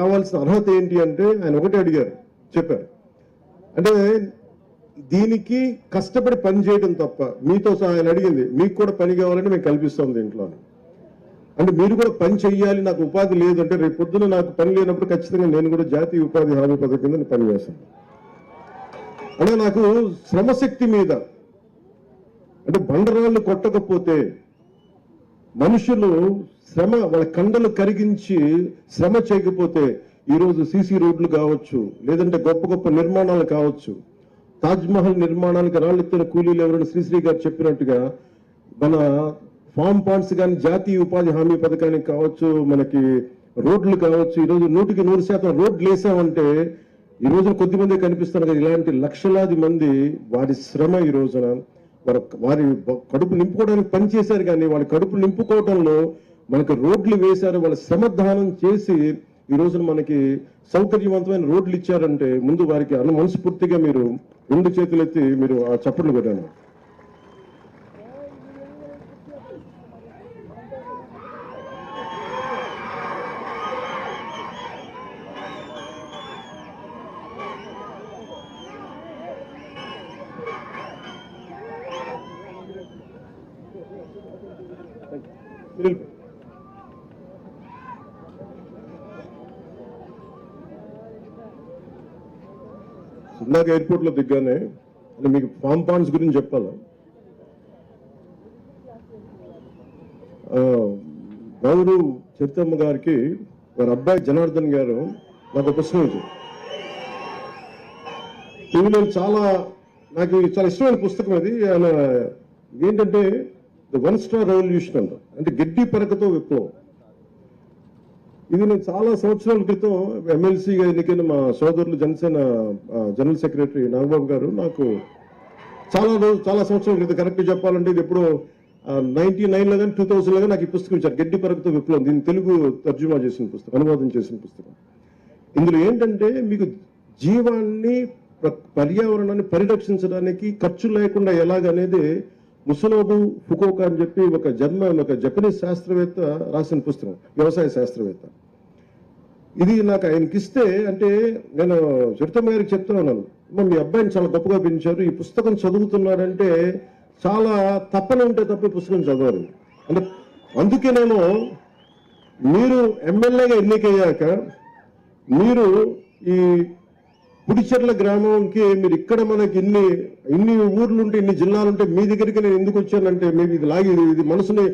కావాల్సిన అర్హత ఏంటి అంటే ఆయన ఒకటే అడిగారు చెప్పారు. అంటే దీనికి కష్టపడి పని చేయడం తప్ప మీతో సహా ఆయన అడిగింది మీకు కూడా పని కావాలంటే మేము కల్పిస్తాం దీంట్లో అంటే మీరు కూడా పని చెయ్యాలి నాకు ఉపాధి లేదు అంటే రేపు పొద్దున నాకు పని లేనప్పుడు ఖచ్చితంగా నేను కూడా జాతీయ ఉపాధి హామీ పథకం కింద పని చేస్తాను. అంటే నాకు శ్రమశక్తి మీద అంటే బండరాళ్ళు కొట్టకపోతే మనుషులు శ్రమ వాళ్ళ కండలు కరిగించి శ్రమ చేయకపోతే ఈరోజు సీసీ రోడ్లు కావచ్చు లేదంటే గొప్ప గొప్ప నిర్మాణాలు కావచ్చు. తాజ్ మహల్ నిర్మాణానికి రాళ్ళెత్తిన కూలీలు ఎవరైనా శ్రీశ్రీ గారు చెప్పినట్టుగా మన ఫామ్ పాండ్స్ కానీ జాతీయ ఉపాధి హామీ పథకానికి కావచ్చు మనకి రోడ్లు కావచ్చు ఈరోజు నూటికి నూరు శాతం రోడ్లు వేసామంటే ఈ రోజున కొద్ది మంది కనిపిస్తారు కదా ఇలాంటి లక్షలాది మంది వారి శ్రమ ఈ రోజున. వారి వారి కడుపు నింపుకోవడానికి పనిచేశారు కానీ వాళ్ళ కడుపు నింపుకోవడంలో మనకు రోడ్లు వేశారు వాళ్ళ శ్రమ చేసి ఈ రోజున మనకి సౌకర్యవంతమైన రోడ్లు ఇచ్చారంటే ముందు వారికి అను మనస్ఫూర్తిగా మీరు రెండు చేతులు ఎత్తి మీరు ఆ చప్పట్లు కొట్టాను ఇందాక ఎయిర్పోర్ట్లో దిగ్గానే మీకు ఫామ్ పాండ్స్ గురించి చెప్పాలా? ఆ, గౌరు గారికి వారి అబ్బాయి జనార్దన్ గారు నాకు ప్రశ్న ఇది నేను చాలా నాకు చాలా ఇష్టమైన పుస్తకం అది. ఆయన ఏంటంటే ద వన్ స్టార్ రెవల్యూషన్ అంట. అంటే గడ్డి పరకతో విప్లవం. ఇది నేను చాలా సంవత్సరాల క్రితం ఎమ్మెల్సీగా ఎన్నికైన మా సోదరులు జనసేన జనరల్ సెక్రటరీ నాగబాబు గారు నాకు చాలా రోజు చాలా సంవత్సరాల క్రితం కరెక్ట్గా చెప్పాలంటే ఇది ఎప్పుడో నైన్టీ నైన్లో కానీ టూ థౌసండ్లో కానీ నాకు ఈ పుస్తకం ఇచ్చారు. గడ్డి పరకతో విప్లవం. దీన్ని తెలుగు తర్జుమా చేసిన పుస్తకం అనువాదం చేసిన పుస్తకం. ఇందులో ఏంటంటే మీకు జీవాన్ని పర్యావరణాన్ని పరిరక్షించడానికి ఖర్చు లేకుండా ఎలాగనేది ముసలోబు ఫుకోక అని చెప్పి ఒక జర్మ ఒక జపనీస్ శాస్త్రవేత్త రాసిన పుస్తకం వ్యవసాయ శాస్త్రవేత్త. ఇది నాకు ఆయనకి ఇస్తే అంటే నేను చిరుతమ్మ గారికి చెప్తా ఉన్నాను. మీ అబ్బాయిని చాలా గొప్పగా పెంచారు. ఈ పుస్తకం చదువుతున్నాడంటే చాలా తప్పన ఉంటే తప్ప పుస్తకం చదవరు. అంటే అందుకేనేమో మీరు ఎమ్మెల్యేగా ఎన్నికయ్యాక మీరు ఈ పుడిచెర్ల గ్రామంకి మీరు ఇక్కడ మనకి ఇన్ని ఇన్ని ఊర్లుంటే ఇన్ని జిల్లాలుంటే మీ దగ్గరికి నేను ఎందుకు వచ్చానంటే మేము ఇది లాగి ఇది మనసుని